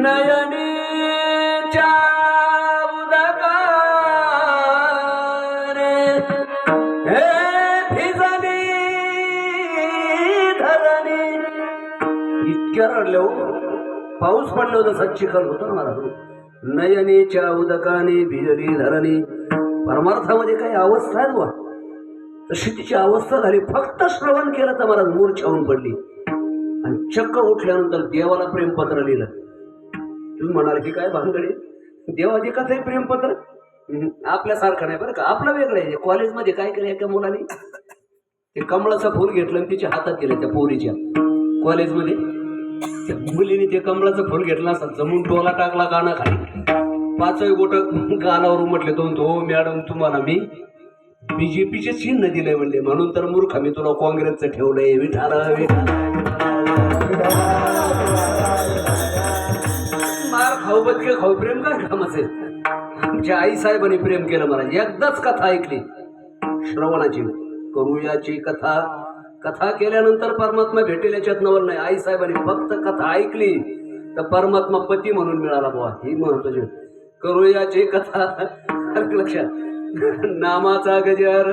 नयनीच्या उदकाने हे भिजली धरणी. इतक्या रडल्या हो. पाऊस पडला होता सच्ची होतो ना मला. नयनीच्या उदकाने भिजली धरणी. परमार्थामध्ये काही अवस्था आहे वा तशी तिची अवस्था झाली. फक्त श्रवण केलं तर मला मूर्छावून पडली. आणि चक्क उठल्यानंतर देवाला प्रेमपत्र लिहिलं. तुम्ही म्हणाल की काय भानगडी देवाची कसं आहे प्रेमपत्र आपल्यासारखं नाही बरं का आपलं वेगळं आहे कॉलेजमध्ये काय केलं एका मुलाने ते कमळाचं फूल घेतलं आणि तिच्या हातात दिलं त्या पोरीच्या कॉलेजमध्ये त्या मुलीने ते कमळाचं फूल घेतलं असं जमून टोला टाकला गाणं खाली पाचही गोट गाणावर म्हटले दोन तो "हो, मॅडम तुम्हाला मी बीजेपीचे चिन्ह दिले म्हणले म्हणून तर मूर्ख मी तुला काँग्रेसचं ठेवलंय विठाला विठाला खाऊ काय काम प्रेम काय आमच्या आई साहेबांनी प्रेम केलं मला. एकदाच कथा ऐकली. श्रवणाची करूयाची कथा. कथा केल्यानंतर परमात्मा भेटेल याच्यात नवल नाही. आई साहेबांनी फक्त कथा ऐकली तर परमात्मा पती म्हणून मिळाला बुवा. ही महत्वाची करूयाची कथा. लक्षात. नामाचा गजर.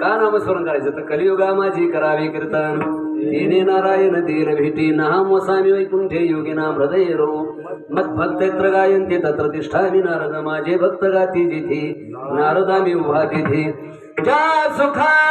का नामस्मरण करायचं? तर कलियुगा माझी करावी कीर्तन. देणे नारायण देर भेटी नाम वसामी वैकुंठे योगी नाम हृदय रो मत भक्त तत्र तिष्ठामि नारद माझे भक्त गाती जिथे नारदा उभा तिथे ज्या सुखा